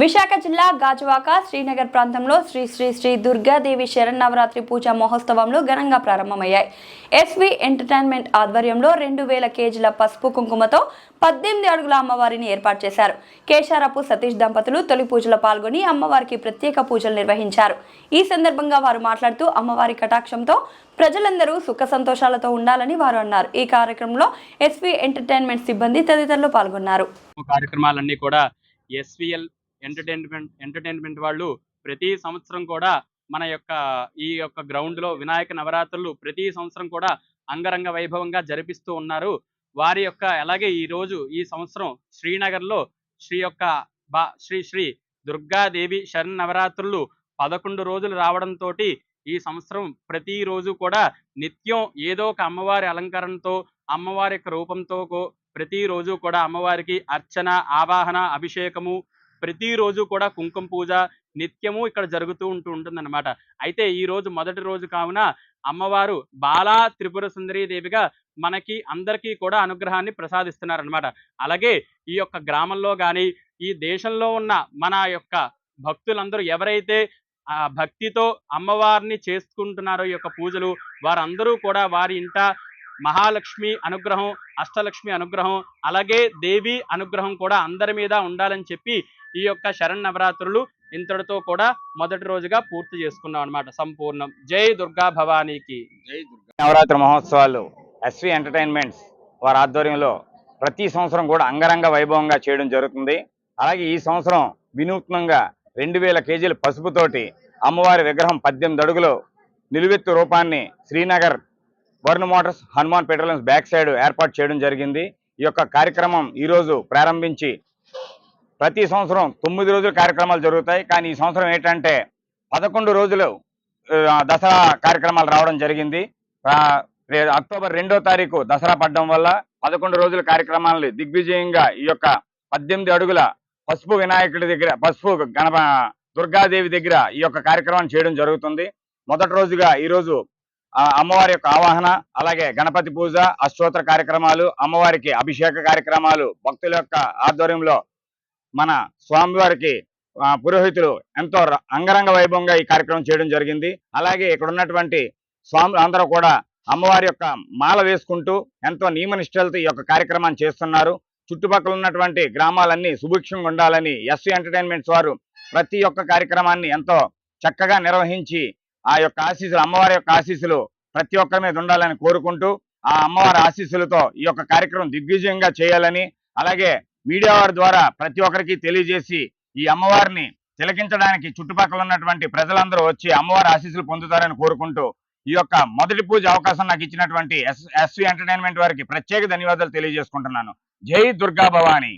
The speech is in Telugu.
విశాఖ జిల్లా గాజువాక శ్రీనగర్ ప్రాంతంలో శ్రీ శ్రీ శ్రీ దుర్గాదేవి శరన్నవరాత్రి పూజా మహోత్సవంలో ఘనంగా ప్రారంభమయ్యాయి. ఎస్వి ఎంటర్టైన్మెంట్ ఆధ్వర్యంలో రెండు వేల కేజీల పసుపు కుంకుమతో పద్దెనిమిది అడుగుల అమ్మవారిని ఏర్పాటు చేశారు. కేశారపు సతీష్ దంపతులు తొలి పూజలో పాల్గొని అమ్మవారికి ప్రత్యేక పూజలు నిర్వహించారు. ఈ సందర్భంగా వారు మాట్లాడుతూ అమ్మవారి కటాక్షంతో ప్రజలందరూ సుఖ సంతోషాలతో ఉండాలని వారు అన్నారు. ఈ కార్యక్రమంలో ఎస్వి ఎంటర్టైన్మెంట్ సిబ్బంది తదితరులు పాల్గొన్నారు. కార్యక్రమాలన్నీ కూడా ఎస్విఎల్ ఎంటర్టైన్మెంట్ ఎంటర్టైన్మెంట్ వాళ్ళు ప్రతి సంవత్సరం కూడా మన యొక్క ఈ యొక్క గ్రౌండ్లో వినాయక నవరాత్రులు ప్రతి సంవత్సరం కూడా అంగరంగ వైభవంగా జరిపిస్తూ ఉన్నారు. వారి యొక్క అలాగే ఈ రోజు ఈ సంవత్సరం శ్రీనగర్లో శ్రీ యొక్క బా శ్రీ శ్రీ దుర్గాదేవి శరణ్ నవరాత్రులు పదకొండు రోజులు రావడంతో ఈ సంవత్సరం ప్రతి రోజు కూడా నిత్యం ఏదో ఒక అమ్మవారి అలంకరణతో అమ్మవారి యొక్క రూపంతో ప్రతిరోజు కూడా అమ్మవారికి అర్చన ఆవాహన అభిషేకము ప్రతిరోజు కూడా కుంకుమ పూజ నిత్యము ఇక్కడ జరుగుతూ ఉంటూ ఉంటుందన్నమాట. అయితే ఈ రోజు మొదటి రోజు కావున అమ్మవారు బాలా త్రిపుర సుందరీ దేవిగా మనకి అందరికీ కూడా అనుగ్రహాన్ని ప్రసాదిస్తున్నారనమాట అలాగే ఈ యొక్క గ్రామంలో కానీ ఈ దేశంలో ఉన్న మన యొక్క భక్తులందరూ ఎవరైతే ఆ భక్తితో అమ్మవారిని చేసుకుంటున్నారో ఈ యొక్క పూజలు వారందరూ కూడా వారి ఇంట మహాలక్ష్మి అనుగ్రహం అష్టలక్ష్మి అనుగ్రహం అలాగే దేవి అనుగ్రహం కూడా అందరి మీద ఉండాలని చెప్పి ఈ యొక్క శరణ్ నవరాత్రులు ఇంతటితో కూడా మొదటి రోజుగా పూర్తి చేసుకున్నాం అన్నమాట సంపూర్ణం. జై దుర్గా భవానీకి. జై దుర్గా. నవరాత్రి మహోత్సవాలు ఎస్వి ఎంటర్టైన్మెంట్స్ వారి ఆధ్వర్యంలో ప్రతి సంవత్సరం కూడా అంగరంగ వైభవంగా చేయడం జరుగుతుంది. అలాగే ఈ సంవత్సరం వినూత్నంగా రెండు వేల కేజీల పసుపుతోటి అమ్మవారి విగ్రహం పద్దెనిమిది అడుగులు నిలువెత్తు రూపాన్ని Srinagar Varun Motors Hanuman petroleum back side ఏర్పాటు చేయడం జరిగింది. ఈ యొక్క కార్యక్రమం ఈరోజు ప్రారంభించి ప్రతి సంవత్సరం తొమ్మిది రోజులు కార్యక్రమాలు జరుగుతాయి. కానీ ఈ సంవత్సరం ఏంటంటే పదకొండు రోజులు దసరా కార్యక్రమాలు రావడం జరిగింది. అక్టోబర్ రెండో తారీఖు దసరా పడ్డం వల్ల పదకొండు రోజుల కార్యక్రమాలని దిగ్విజయంగా ఈ యొక్క పద్దెనిమిది అడుగుల పసుపు వినాయకుడి దగ్గర పసుపు గణప దుర్గాదేవి దగ్గర ఈ యొక్క కార్యక్రమాన్ని చేయడం జరుగుతుంది. మొదటి రోజుగా ఈరోజు అమ్మవారి యొక్క ఆవాహన అలాగే గణపతి పూజ అష్టోత్తర కార్యక్రమాలు అమ్మవారికి అభిషేక కార్యక్రమాలు భక్తుల యొక్క ఆధ్వర్యంలో మన స్వామివారికి పురోహితులు ఎంతో అంగరంగ వైభవంగా ఈ కార్యక్రమం చేయడం జరిగింది. అలాగే ఇక్కడ ఉన్నటువంటి స్వాములు అందరూ కూడా అమ్మవారి యొక్క మాల వేసుకుంటూ ఎంతో నియమనిష్టలతో ఈ యొక్క కార్యక్రమాన్ని చేస్తున్నారు. చుట్టుపక్కల ఉన్నటువంటి గ్రామాలన్నీ సుభిక్షంగా ఉండాలని ఎస్వి ఎంటర్టైన్మెంట్స్ వారు ప్రతి ఒక్క కార్యక్రమాన్ని ఎంతో చక్కగా నిర్వహించి ఆ యొక్క ఆశీస్సులు అమ్మవారి యొక్క ఆశీస్సులు ప్రతి ఒక్కరి మీద ఉండాలని కోరుకుంటూ ఆ అమ్మవారి ఆశీస్సులతో ఈ యొక్క కార్యక్రమం దిగ్విజయంగా చేయాలని అలాగే మీడియా వారి ద్వారా ప్రతి ఒక్కరికి తెలియజేసి ఈ అమ్మవారిని తిలకించడానికి చుట్టుపక్కల ఉన్నటువంటి ప్రజలందరూ వచ్చి అమ్మవారి ఆశీస్సులు పొందుతారని కోరుకుంటూ ఈ యొక్క మొదటి పూజ అవకాశం నాకు ఇచ్చినటువంటి ఎస్ ఎస్వి ఎంటర్టైన్మెంట్ వారికి ప్రత్యేక ధన్యవాదాలు తెలియజేసుకుంటున్నాను. జై దుర్గా భవాని